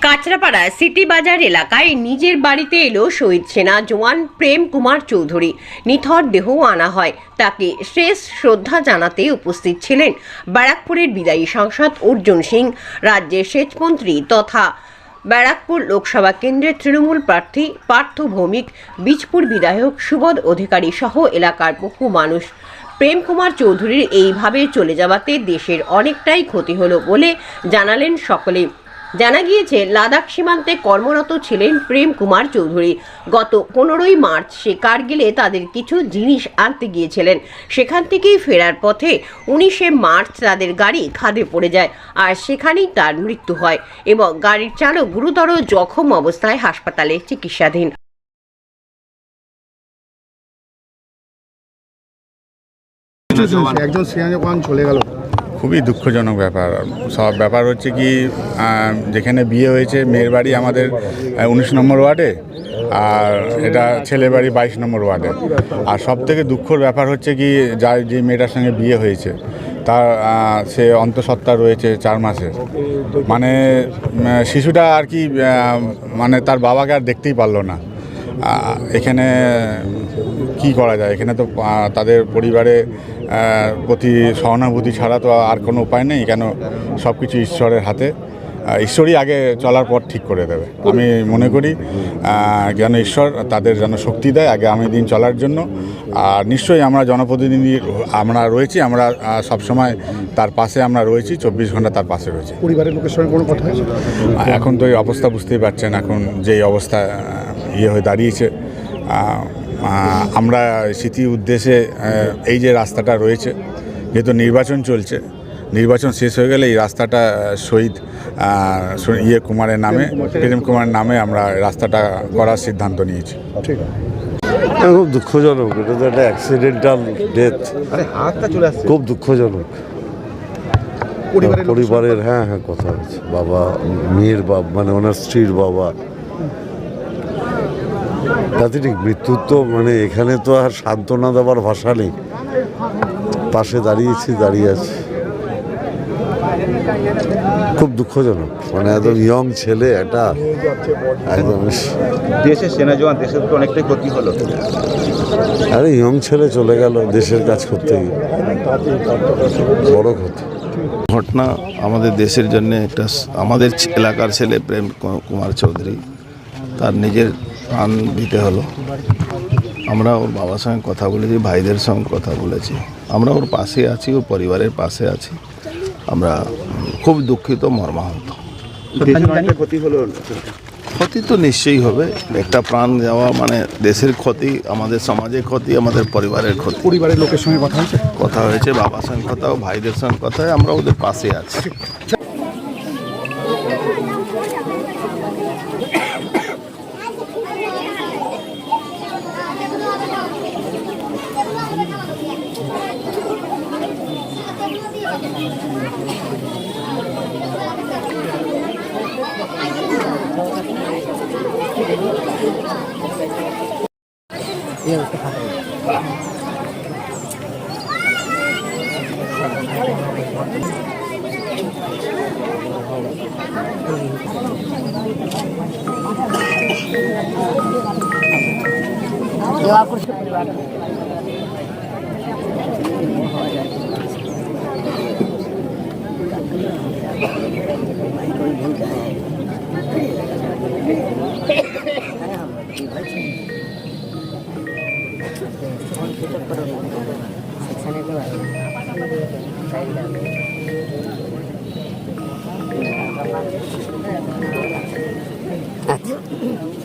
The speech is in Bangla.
কাছড়াপাড়া সিটি বাজার এলাকায় নিজের বাড়িতে এলো শহীদ সেনা জওয়ান প্রেম কুমার চৌধুরী। নিথর দেহ আনা হয়। তাকে শেষ শ্রদ্ধা জানাতে উপস্থিত ছিলেন। ব্যারাকপুরের বিদায়ী সাংসদ অর্জুন সিং, রাজ্যের সেচমন্ত্রী তথা ব্যারাকপুর লোকসভা কেন্দ্রের তৃণমূল প্রার্থী পার্থ ভৌমিক, বীজপুর বিধায়ক সুবোধ অধিকারী সহ এলাকার বহু মানুষ। প্রেম কুমার চৌধুরীর এইভাবে চলে যাওয়াতে দেশের অনেকটাই ক্ষতি হলো বলে জানালেন সকলে। জানা গিয়েছে, লাদাখ সীমান্তে কর্মরত ছিলেন প্রেম কুমার চৌধুরী। গত পনেরোই মার্চ সে কার্গিলে তাদের কিছু জিনিস আনতে গিয়েছিলেন। সেখান থেকেই ফেরার পথে উনিশে মার্চ তাদের গাড়ি খাদে পড়ে যায় আর সেখানেই তার মৃত্যু হয় এবং গাড়ির চালক গুরুতর জখম অবস্থায় হাসপাতালে চিকিৎসাধীন। একজন জওয়ান চলে গেল। খুবই দুঃখজনক ব্যাপার। সব ব্যাপার হচ্ছে কি যেখানে বিয়ে হয়েছে, মেয়ের বাড়ি আমাদের উনিশ নম্বর ওয়ার্ডে, আর এটা ছেলে বাড়ি বাইশ নম্বর ওয়ার্ডে। আর সব থেকে দুঃখর ব্যাপার হচ্ছে কি যার যে মেয়েটার সঙ্গে বিয়ে হয়েছে, তার সে অন্তঃসত্ত্বা রয়েছে চার মাসে। মানে শিশুটা আর কি মানে তার বাবাকে আর দেখতেই পারল না। এখানে কি করা যায়? এখানে তো তাদের পরিবারে প্রতি সহানুভূতি ছাড়া তো আর কোনো উপায় নেই কেন সব কিছু ঈশ্বরের হাতে। ঈশ্বরই আগে চলার পর ঠিক করে দেবে। আমি মনে করি যেন ঈশ্বর তাদের যেন শক্তি দেয় আগে আমি দিন চলার জন্য। আর নিশ্চয়ই আমরা জনপ্রতিনিধি আমরা রয়েছি আমরা সবসময় তার পাশে আমরা রয়েছি চব্বিশ ঘণ্টা তার পাশে রয়েছি। পরিবারের লোকের সঙ্গে কোনো কথা এখন তো এই অবস্থা বুঝতেই পারছেন এখন যেই অবস্থা ইয়ে হয়ে দাঁড়িয়েছে আমরা স্মৃতি উদ্দেশ্যে এই যে রাস্তাটা রয়েছে যেহেতু নির্বাচন চলছে নির্বাচন শেষ হয়ে গেলে এই রাস্তাটা শহীদ ইয়ে কুমারের নামে প্রেম কুমারের নামে আমরা রাস্তাটা করার সিদ্ধান্ত নিয়েছি। ঠিক হ্যাঁ, খুব দুঃখজনক এটা তো একটা অ্যাক্সিডেন্টাল ডেথ খুব দুঃখজনক। পরিবারের পরিবারের হ্যাঁ হ্যাঁ কথা হচ্ছে বাবা মেয়ের বাবা মানে ওনার স্ত্রীর বাবা। তাতে ঠিক মৃত্যুর তো মানে এখানে তো আর সান্ত্বনা দেওয়ার ভাষা নেই। পাশে দাঁড়িয়েছি দাঁড়িয়ে আছি। খুব দুঃখজনক মানে একদম ইয়ং ছেলে এটা একদম দেশের সেনা জওয়ান দেশের তো অনেকটাই ক্ষতি হলো। আরে ইয়ং ছেলে চলে গেল দেশের কাজ করতে গিয়ে। বড় ক্ষতি ঘটনা আমাদের দেশের জন্য একটা আমাদের এলাকার ছেলে প্রেম কুমার চৌধুরী তার নিজের প্রাণ দিতে হলো। আমরা ওর বাবার সঙ্গে কথা বলেছি ভাইদের সঙ্গে কথা বলেছি। আমরা ওর পাশে আছি ওর পরিবারের পাশে আছি। আমরা খুব দুঃখিত মর্মাহত। ক্ষতি হলো ক্ষতি? তো নিশ্চয়ই হবে। একটা প্রাণ যাওয়া মানে দেশের ক্ষতি আমাদের সমাজের ক্ষতি আমাদের পরিবারের ক্ষতি। পরিবারের লোকের সঙ্গে কথা হয়েছে? কথা হয়েছে বাবার সঙ্গে কথা ও ভাইদের সঙ্গে কথা আমরা ওদের পাশে আছি। দিয়ে उसको खाता हूँ आपको 600 600 600